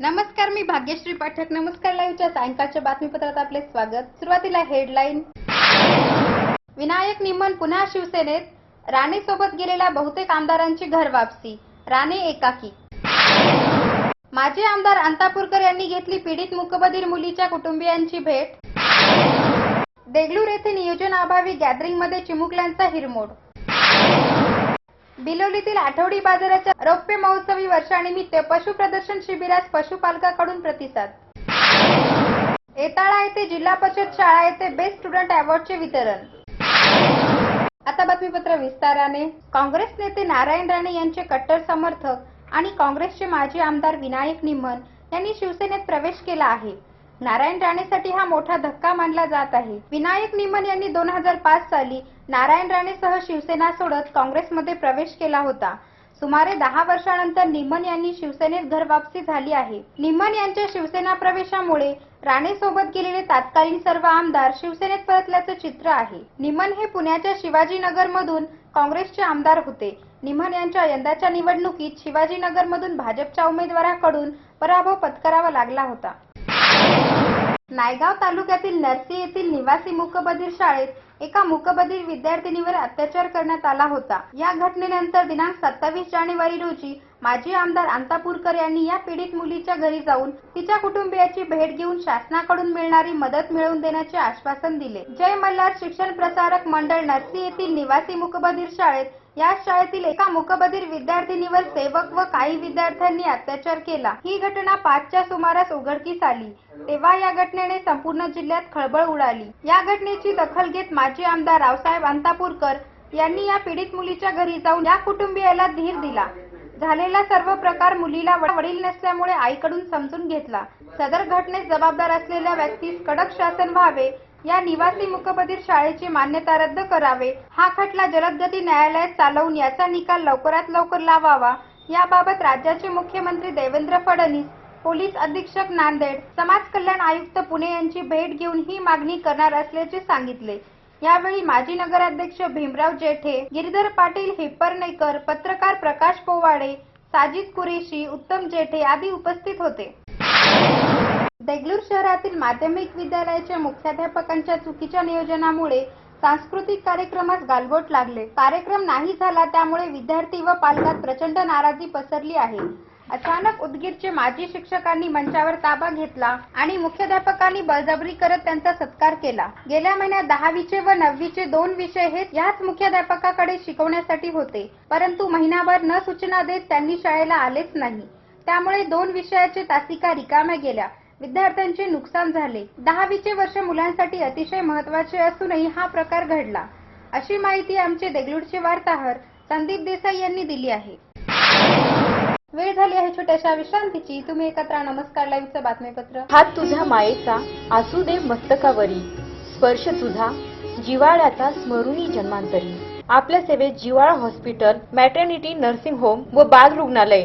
नमस्कार मी भाग्यश्री पाठक. नमस्कार लाईव्हच्या सायंकाळच्या बातमीपत्रात आपले स्वागत. सुरुवातीला हेडलाईन. विनायक निमन पुन्हा शिवसेनेत. राणे सोबत गेलेल्या बहुतेक आमदारांची घर वापसी. राणे एकाकी. माजी आमदार अंतापूरकर यांनी घेतली पीडित मुकबधीर मुलीच्या कुटुंबियांची भेट. देगलूर येथे गॅदरिंग गॅदरिंगमध्ये चिमुकल्यांचा हिरमोड. बिलोलीतील आठवडी बाजाराच्या रौप्य महोत्सवी वर्षानिमित्त पशु प्रदर्शन शिबिरास पशुपालकाकडून प्रतिसाद. येताळा येथे जिल्हा परिषद शाळा येथे बेस्ट स्टुडंट अवॉर्डचे वितरण. आता बातमीपत्र विस्ताराने. काँग्रेस नेते नारायण राणे यांचे कट्टर समर्थक आणि काँग्रेसचे माजी आमदार विनायक निमन यांनी शिवसेनेत प्रवेश केला आहे. नारायण राणेसाठी हा मोठा धक्का मानला जात आहे. विनायक निमन यांनी दोन हजार पाच साली नारायण राणेसह शिवसेना सोडत काँग्रेसमध्ये प्रवेश केला होता. सुमारे दहा वर्षानंतर निमन यांनी शिवसेनेत घर वापसी झाली आहे. निमन यांच्या शिवसेना प्रवेशामुळे राणे सोबत गेलेले तात्कालीन सर्व आमदार शिवसेनेत परतल्याचं चित्र आहे. निमन हे पुण्याच्या शिवाजीनगर मधून काँग्रेसचे आमदार होते. निमन यांच्या यंदाच्या निवडणुकीत शिवाजीनगरमधून भाजपच्या उमेदवाराकडून पराभव पत्करावा लागला होता. नायगाव तालुक्यातील नरसी येथील निवासी मुकबधीर शाळेत एका मुकबधीर विद्यार्थिनीवर अत्याचार करण्यात आला होता. या घटनेनंतर दिनांक सत्तावीस जानेवारी रोजी माजी आमदार अंतापूरकर यांनी या पीडित मुलीच्या घरी जाऊन तिच्या कुटुंबियाची भेट घेऊन शासनाकडून मिळणारी मदत मिळवून देण्याचे आश्वासन दिले. जय मल्हार शिक्षण प्रसारक मंडळ नरसी येथील निवासी मुकबधीर शाळेत या शाळेतील एका मुकबधीर विद्यार्थिनीवर सेवक व काही विद्यार्थ्यांनी अत्याचार केला. ही घटना पाचच्या सुमारास उघडकीस आली. तेव्हा या घटनेने संपूर्ण जिल्ह्यात खळबळ उडाली. या घटनेची दखल घेत माजी आमदार रावसाहेब अंतापूरकर यांनी या पीडित मुलीच्या घरी जाऊन या कुटुंबियाला धीर दिला. झालेला सर्व प्रकार मुलीला वडील नसल्यामुळे आईकडून समजून घेतला. सदर घटनेस जबाबदार असलेल्या व्यक्तीस कडक शासन व्हावे या निवासी मुकबधीर शाळेची मान्यता रद्द करावे. हा खटला जलदगती न्यायालयात चालवून याचा निकाल लवकरात लवकर लावावा. याबाबत राज्याचे मुख्यमंत्री देवेंद्र फडणवीस पोलीस अधीक्षक नांदेड समाज कल्याण आयुक्त पुणे यांची भेट घेऊन ही मागणी करणार असल्याचे सांगितले. यावेळी माजी नगराध्यक्ष भीमराव जेठे गिरीधर पाटील हिप्परनेकर पत्रकार प्रकाश पोवाडे साजिद कुरेशी उत्तम जेठे आदी उपस्थित होते. देगलूर शहरातील माध्यमिक विद्यालयाच्या मुख्याध्यापकांच्या चुकीच्या नियोजनामुळे सांस्कृतिक कार्यक्रमास गालबोट लागले. कार्यक्रम नाही झाला त्यामुळे विद्यार्थी व पालकात प्रचंड नाराजी पसरली आहे. अचानक उदगीरचे माजी शिक्षकांनी मंचावर ताबा घेतला आणि मुख्याध्यापकांनी बळजबरी करत त्यांचा सत्कार केला. गेल्या महिन्यात दहावीचे व नववीचे दोन विषय हे याच मुख्याध्यापकाकडे शिकवण्यासाठी होते. परंतु महिनाभर न सूचना देत त्यांनी शाळेला आलेच नाही. त्यामुळे दोन विषयाचे तासिका रिकाम्या गेल्या. विद्यार्थ्यांचे नुकसान झाले. दहावीचे वर्ष मुलांसाठी अतिशय महत्त्वाचे असूनही हा प्रकार घडला. अशी माहिती आमचे देगलूरचे वार्ताहर संदीप देसाई यांनी दिली आहे. वेळ झाली आहे छोट्याशा विश्रांतीची. तुम्ही एकत्र नमस्कार. लाईव्हचं बातमीपत्र. हात तुझ्या मायेचा आसू दे मस्तकावरी. स्पर्श तुझा. जिवाळ्याचा स्मरुणी जन्मांतरी. आपल्या सेवेत जिवाळा हॉस्पिटल मॅटर्निटी नर्सिंग होम व बाल रुग्णालय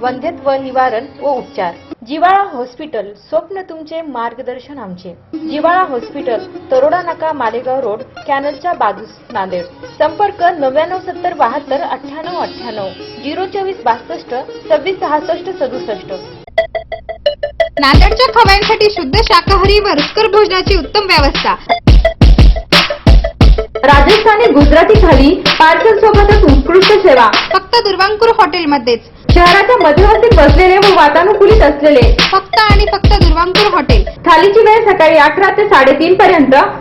वंध्यत्व निवारण व उपचार. जिवाळा हॉस्पिटल स्वप्न तुमचे मार्गदर्शन आमचे. जिवाळा हॉस्पिटल तरोडा नाका मालेगाव रोड कॅनलच्या बाजूस नांदेड. संपर्क नव्याण्णव सत्तर बहात्तर अठ्ठ्याण्णव अठ्ठ्याण्णव. झिरो चोवीस बासष्ट सव्वीस सहासष्ट सदुसष्ट. नांदेडच्या खव्यांसाठी शुद्ध शाकाहारी व रुचकर भोजनाची उत्तम व्यवस्था. राजस्थानी गुजराती थाली पार्सल सोबतच उत्कृष्ट सेवा. फक्त दुर्वांकूर हॉटेलमध्येच. शहराच्या मध्यवर्ती बसलेले व वातानुकूलित असलेले. फक्त आणि फक्त दुर्वांकूर हॉटेल. थालीची वेळ सकाळी अकरा ते साडेतीन पर्यंत.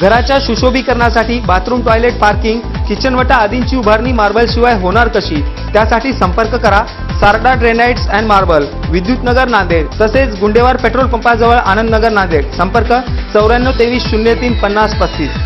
घराच्या सुशोभीकरणासाठी बाथरूम टॉयलेट पार्किंग किचनवटा आदींची उभारणी मार्बल शिवाय होणार कशी? त्यासाठी संपर्क करा. Sarda granites and marble Vidyutnagar Nanded तसेच गुंडेवार पेट्रोल पंपाजवळ आनंदनगर नांदेड. संपर्क चौऱ्याण्णव तेवीस शून्य तीन पन्नास पस्तीस.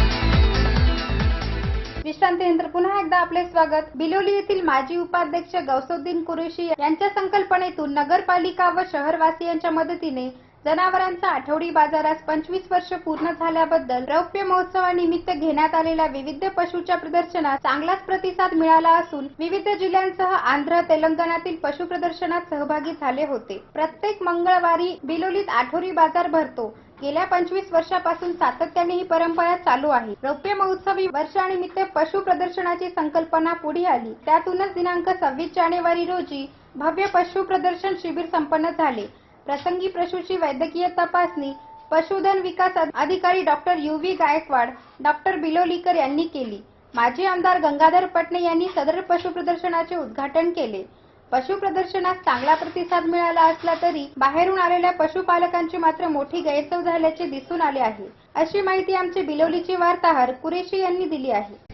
विश्रांती यंत्र पुन्हा एकदा आपले स्वागत. बिलोली येथील माजी उपाध्यक्ष गौसुद्दीन कुरेशी यांच्या संकल्पनेतून नगरपालिका व शहरवासियांच्या मदतीने जनावरांचा आठवडी बाजारास पंचवीस वर्ष पूर्ण झाल्याबद्दल रौप्य महोत्सवानिमित्त घेण्यात आलेल्या विविध पशूच्या प्रदर्शनात चांगलाच प्रतिसाद मिळाला असून विविध जिल्ह्यांसह आंध्र तेलंगणातील पशु प्रदर्शनात सहभागी झाले होते. प्रत्येक मंगळवारी बिलोलीत आठवडी बाजार भरतो. गेल्या पंचवीस वर्षापासून सातत्याने ही परंपरा चालू आहे. रौप्य महोत्सवी वर्षानिमित्त पशु प्रदर्शनाची संकल्पना पुढे आली. त्यातूनच दिनांक सव्वीस जानेवारी रोजी भव्य पशु प्रदर्शन शिबिर संपन्न झाले. प्रसंगी पशुची वैद्यकीय तपासणी पशुधन विकास अधिकारी doctor U V Gaikwad doctor Bilolikar यांनी केली. माजी आमदार गंगाधर पटणे यांनी सदर पशु प्रदर्शनाचे उद्घाटन केले. पशु प्रदर्शनास चांगला प्रतिसाद मिळाला असला तरी बाहेरून आलेल्या पशुपालकांची मात्र मोठी गैरसोय झाल्याचे दिसून आले आहे. अशी माहिती आमचे बिलोलीचे वार्ताहर कुरेशी यांनी दिली आहे.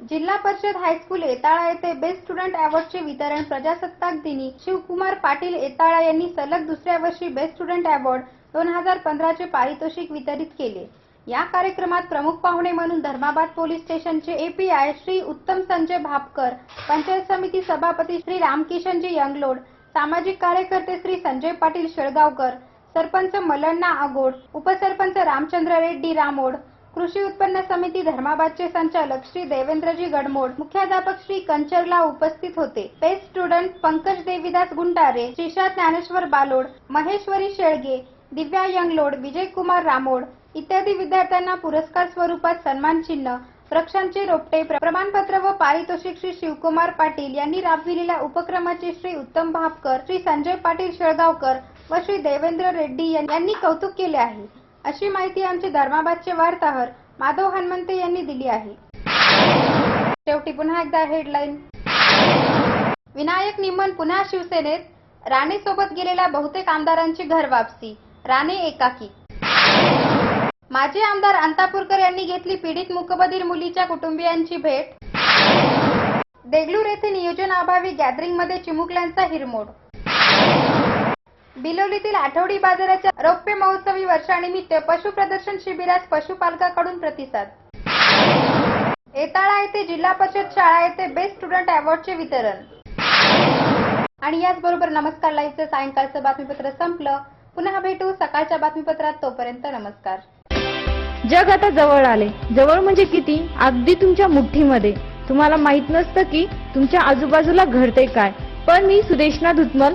जिल्हा परिषद हायस्कूल येताळा येथे बेस्ट स्टुडंट अवॉर्डचे वितरण प्रजासत्ताक दिनी. शिवकुमार पाटील येताळा यांनी सलग दुसऱ्या वर्षी बेस्ट स्टुडंट अवॉर्ड दोन हजार पंधराचे पारितोषिक वितरित केले. या कार्यक्रमात प्रमुख पाहुणे म्हणून धर्माबाद पोलीस स्टेशनचे एपीआय श्री उत्तम संजय भापकर पंचायत समिती सभापती श्री रामकिशनजी यंगलोड सामाजिक कार्यकर्ते श्री संजय पाटील शेळगावकर सरपंच मलण्णा आगोड उपसरपंच रामचंद्र रेड्डी रामोड कृषी उत्पन्न समिती धर्माबादचे संचालक श्री देवेंद्रजी गडमोड मुख्याध्यापक श्री कंचरला उपस्थित होते. बेस्ट स्टुडंट पंकज देवीदास गुंटारे श्रीषा ज्ञानेश्वर बालोड महेश्वरी शेळगे दिव्या यंगलोड विजयकुमार रामोड इत्यादी विद्यार्थ्यांना पुरस्कार स्वरूपात सन्मान चिन्ह वृक्षांचे रोपटे प्र- प्रमाणपत्र व पारितोषिक श्री शिवकुमार पाटील यांनी राबविलेल्या उपक्रमाचे श्री उत्तम भापकर श्री संजय पाटील शेळगावकर व श्री देवेंद्र रेड्डी यांनी कौतुक केले आहे. अशी माहिती आमचे धर्माबादचे वार्ताहर माधव हनुमंते यांनी दिली आहे. शेवटी पुन्हा एकदा हेडलाईन विनायक निमन पुन्हा शिवसेनेत राणे सोबत गेलेल्या बहुतेक आमदारांची घर वापसी राणे एकाकी. माजी आमदार अंतापूरकर यांनी घेतली पीडित मुकबधीर मुलीच्या कुटुंबियांची भेट. देगलूर येथे नियोजनाअभावी गॅदरिंगमध्ये चिमुकल्यांचा हिरमोड. बिलोलीतील आठवडी बाजाराच्या रौप्य महोत्सवी वर्षानिमित्त पशु प्रदर्शन शिबिरास पशुपालकाकडून प्रतिसाद. येताळा येथे जिल्हा परिषद शाळा येथे बेस्ट स्टुडंट अवॉर्डचे वितरण. आणि याचबरोबर नमस्कार लाईव्हचं सायंकाळचं बातमीपत्र संपलं. पुन्हा भेटू सकाळच्या बातमीपत्रात. तोपर्यंत नमस्कार. जग आता जवळ आले. जवळ म्हणजे किती? अगदी तुमच्या मुठ्ठीमध्ये. तुम्हाला माहीत नसतं की तुमच्या आजूबाजूला घडते काय. पण मी सुदेशना धुतमल